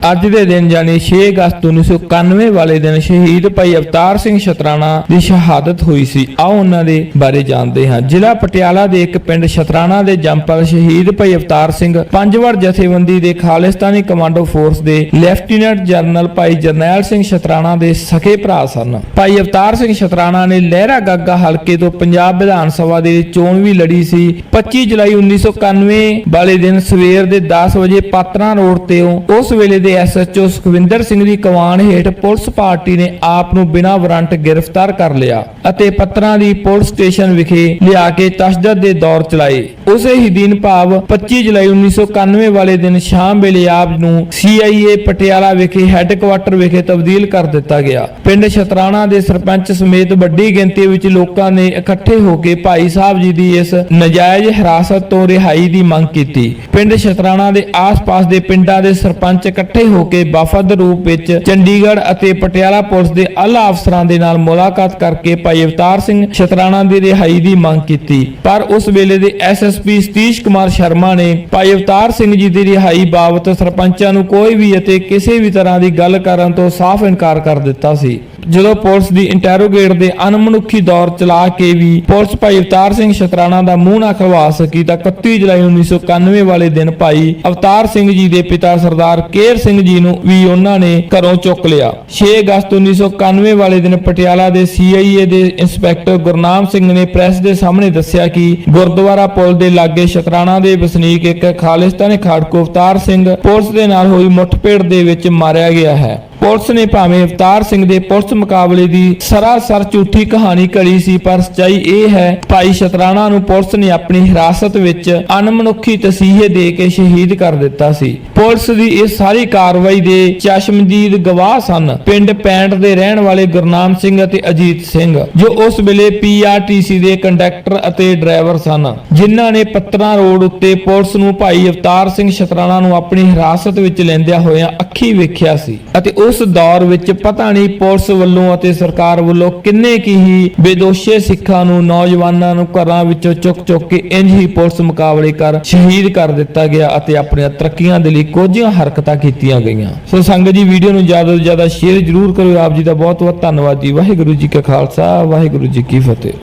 ਅੱਜ ਦੇ ਦਿਨ ਯਾਨੀ 6 ਅਗਸਤ 1991 ਵਾਲੇ ਦਿਨ ਸ਼ਹੀਦ ਭਾਈ ਅਵਤਾਰ ਸਿੰਘ ਸ਼ਤਰਾਣਾ ਦੀ ਸ਼ਹਾਦਤ ਹੋਈ ਸੀ। ਆਓ ਉਹਨਾਂ ਦੇ ਬਾਰੇ ਜਾਣਦੇ ਹਾਂ। ਜ਼ਿਲ੍ਹਾ ਪਟਿਆਲਾ ਦੇ ਇੱਕ ਪਿੰਡ ਸ਼ਤਰਾਣਾ ਦੇ ਜੰਪਲ ਸ਼ਹੀਦ ਭਾਈ ਅਵਤਾਰ ਸਿੰਘ ਪੰਜਵਾਰ ਜਥੇਬੰਦੀ ਦੇ ਖਾਲਿਸਤਾਨੀ ਕਮਾਂਡੋ ਫੋਰਸ ਦੇ ਲੈਫਟੀਨੈਂਟ ਜਨਰਲ ਭਾਈ ਜਰਨੈਲ ਸਿੰਘ ਸ਼ਤਰਾਣਾ ਦੇ ਸਕੇ ਭਰਾ ਸਨ। ਭਾਈ ਅਵਤਾਰ ਸਿੰਘ ਸ਼ਤਰਾਣਾ ਨੇ ਲਹਿਰਾ ਗਾਗਾ ਹਲਕੇ ਤੋਂ ਪੰਜਾਬ ਵਿਧਾਨ ਸਭਾ ਦੀ ਚੋਣ ਵੀ ਲੜੀ ਸੀ। 25 ਜੁਲਾਈ 1991 ਵਾਲੇ ਦਿਨ ਸਵੇਰ ਦੇ 10 ਵਜੇ ਪਾਤਰਾਂ ਰੋਡ ਤੇ ਉਸ ਵੇਲੇ ਦੇ ਐਸਐਚਓ ਸੁਖਵਿੰਦਰ ਸਿੰਘ ਦੀ ਕਮਾਨ ਹੇਠ ਪੁਲਿਸ ਪਾਰਟੀ ਨੇ ਆਪ ਨੂੰ ਬਿਨਾਂ ਵਾਰੰਟ ਗ੍ਰਿਫਤਾਰ ਕਰ ਲਿਆ ਅਤੇ ਪੱਤਰਾਂ ਦੀ ਪੁਲਿਸ ਸਟੇਸ਼ਨ ਵਿਖੇ ਲਿਆ ਕੇ ਤਸ਼ੱਦਦ ਦੇ ਦੌਰ ਚਲਾਏ। ਉਸੇ ਹੀ ਦਿਨ ਭਾਵ 25 ਜੁਲਾਈ 1991 ਵਾਲੇ ਦਿਨ ਸ਼ਾਮ ਵੇਲੇ ਆਪ ਨੂੰ CIA ਪਟਿਆਲਾ ਵਿਖੇ ਹੈੱਡਕੁਆਟਰ ਵਿਖੇ ਤਬਦੀਲ ਕਰ ਦਿੱਤਾ ਗਿਆ। ਪਿੰਡ ਸ਼ਤਰਾਣਾ ਦੇ ਸਰਪੰਚ ਸਮੇਤ ਵੱਡੀ ਗਿਣਤੀ ਵਿੱਚ ਲੋਕਾਂ ਨੇ ਇਕੱਠੇ ਹੋ ਕੇ ਭਾਈ ਸਾਹਿਬ ਜੀ ਦੀ ਇਸ ਨਜਾਇਜ਼ ਹਿਰਾਸਤ ਤੋਂ ਰਿਹਾਈ ਦੀ ਮੰਗ ਕੀਤੀ। ਪਿੰਡ ਸ਼ਤਰਾਣਾ ਦੇ ਆਸ-ਪਾਸ ਦੇ ਪਿੰਡਾਂ ਦੇ ਸਰਪੰਚ ਇਕੱਠੇ ਹੋ ਕੇ ਵਫਦ ਰੂਪ ਵਿੱਚ ਚੰਡੀਗੜ੍ਹ ਅਤੇ ਪਟਿਆਲਾ ਪੁਲਿਸ ਦੇ ਆਲਾ ਅਫਸਰਾਂ ਦੇ ਨਾਲ ਮੁਲਾਕਾਤ ਕਰਕੇ ਭਾਈ ਅਵਤਾਰ ਸਿੰਘ ਸ਼ਤਰਾਣਾ ਦੀ ਰਿਹਾਈ ਦੀ ਮੰਗ ਕੀਤੀ। ਪਰ ਉਸ ਵੇਲੇ ਦੇ ਐਸਐਸਪੀ ਸਤੀਸ਼ ਕੁਮਾਰ ਸ਼ਰਮਾ ਨੇ ਭਾਈ ਅਵਤਾਰ ਸਿੰਘ ਜੀ ਦੀ ਰਿਹਾਈ ਬਾਬਤ ਸਰਪੰਚਾਂ ਨੂੰ ਕੋਈ ਵੀ ਅਤੇ ਕਿਸੇ ਵੀ ਤਰ੍ਹਾਂ ਦੀ ਗੱਲ ਕਰਨ ਤੋਂ ਸਾਫ਼ ਇਨਕਾਰ ਕਰ ਦਿੱਤਾ ਸੀ। ਜਦੋਂ ਪੁਲਿਸ ਦੀ ਇੰਟਰੋਗੇਟ ਦੇ ਅਨਮਨੁੱਖੀ ਦੌਰ ਚਲਾ ਕੇ ਵੀ ਪੁਲਿਸ ਭਾਈ ਅਵਤਾਰ ਸਿੰਘ ਸ਼ਤਰਾਣਾ ਦਾ ਮੂੰਹ ਨਾ ਖਵਾ ਸਕੀ ਤਾਂ 31 ਜੁਲਾਈ 1991 ਵਾਲੇ ਦਿਨ ਭਾਈ ਅਵਤਾਰ ਸਿੰਘ ਜੀ ਦੇ ਪਿਤਾ ਸਰਦਾਰ ਕੇਰ ਸਿੰਘ ਜੀ ਨੂੰ ਵੀ ਉਹਨਾਂ ਨੇ ਘਰੋਂ ਚੁੱਕ ਲਿਆ। 6 ਅਗਸਤ 1991 ਵਾਲੇ ਦਿਨ ਪਟਿਆਲਾ ਦੇ CIA ਦੇ ਇੰਸਪੈਕਟਰ ਗੁਰਨਾਮ ਸਿੰਘ ਨੇ ਪ੍ਰੈਸ ਦੇ ਸਾਹਮਣੇ ਦੱਸਿਆ ਕਿ ਗੁਰਦੁਆਰਾ ਪੁਲ ਦੇ ਲਾਗੇ ਸ਼ਤਰਾਣਾ ਦੇ ਵਸਨੀਕ ਇੱਕ ਖਾਲਿਸਤਾਨੀ ਖਾੜਕੂ ਅਵਤਾਰ ਸਿੰਘ ਪੁਲਿਸ ਦੇ ਨਾਲ ਹੋਈ ਮੁੱਠਭੇੜ ਦੇ ਵਿੱਚ ਮਾਰਿਆ ਗਿਆ ਹੈ। ਪੁਲਿਸ ਨੇ ਭਾਵੇਂ ਅਵਤਾਰ ਸਿੰਘ ਦੇ ਪੁਲਿਸ ਮੁਕਾਬਲੇ ਦੀ ਸਰਾਸਰ ਝੂਠੀ ਕਹਾਣੀ ਘੜੀ ਸੀ, ਪਰ ਸੱਚਾਈ ਇਹ ਹੈ, ਭਾਈ ਸ਼ਤਰਾਣਾ ਨੂੰ ਪੁਲਿਸ ਨੇ ਆਪਣੀ ਹਿਰਾਸਤ ਵਿੱਚ ਅਣਮਨੁੱਖੀ ਤਸੀਹੇ ਦੇ ਕੇ ਸ਼ਹੀਦ ਕਰ ਦਿੱਤਾ ਸੀ। ਪੁਲਿਸ ਦੀ ਇਸ ਸਾਰੀ ਕਾਰਵਾਈ ਦੇ ਚਸ਼ਮਦੀਦ ਗਵਾਹ ਸਨ। ਪਿੰਡ ਪੈਂਟ ਦੇ ਰਹਿਣ ਵਾਲੇ ਗੁਰਨਾਮ ਸਿੰਘ ਅਤੇ ਅਜੀਤ ਸਿੰਘ, ਜੋ ਉਸ ਵੇਲੇ ਪੀਆਰਟੀਸੀ ਦੇ ਕੰਡਕਟਰ ਅਤੇ ਡਰਾਈਵਰ ਸਨ, ਜਿਨ੍ਹਾਂ ਨੇ ਪੱਤਰਾਂ ਰੋਡ ਉੱਤੇ ਪੁਲਿਸ ਨੂੰ ਭਾਈ ਅਵਤਾਰ ਸਿੰਘ ਸ਼ਤਰਾਣਾ ਨੂੰ ਆਪਣੀ ਹਿਰਾਸਤ ਵਿੱਚ ਲੈਂਦਿਆਂ ਹੋਇਆਂ ਅੱਖੀ ਵੇਖਿਆ ਸੀ ਅਤੇ ਉਸ ਦੌਰ ਵਿੱਚ ਪਤਾ ਨਹੀਂ ਪੁਲਿਸ ਵੱਲੋਂ ਅਤੇ ਸਰਕਾਰ ਵੱਲੋਂ ਕਿੰਨੇ ਕੀ ਹੀ ਬੇਦੋਸ਼ੇ ਸਿੱਖਾਂ ਨੂੰ, ਨੌਜਵਾਨਾਂ ਨੂੰ ਘਰਾਂ ਵਿੱਚੋਂ ਚੁੱਕ ਚੁੱਕ ਕੇ ਇੰਜ ਹੀ ਪੁਲਿਸ ਮੁਕਾਬਲੇ ਕਰ ਸ਼ਹੀਦ ਕਰ ਦਿੱਤਾ ਗਿਆ ਅਤੇ ਆਪਣੀਆਂ ਤਰੱਕੀਆਂ ਦੇ ਲਈ ਕੋਝੀਆਂ ਹਰਕਤਾਂ ਕੀਤੀਆਂ ਗਈਆਂ। ਸੋ ਸੰਗਤ ਜੀ, ਵੀਡੀਓ ਨੂੰ ਜ਼ਿਆਦਾ ਤੋਂ ਜ਼ਿਆਦਾ ਸ਼ੇਅਰ ਜ਼ਰੂਰ ਕਰਿਓ। ਆਪ ਜੀ ਦਾ ਬਹੁਤ ਬਹੁਤ ਧੰਨਵਾਦ ਜੀ। ਵਾਹਿਗੁਰੂ ਜੀ ਕਾ ਖਾਲਸਾ, ਵਾਹਿਗੁਰੂ ਜੀ ਕੀ ਫਤਿਹ।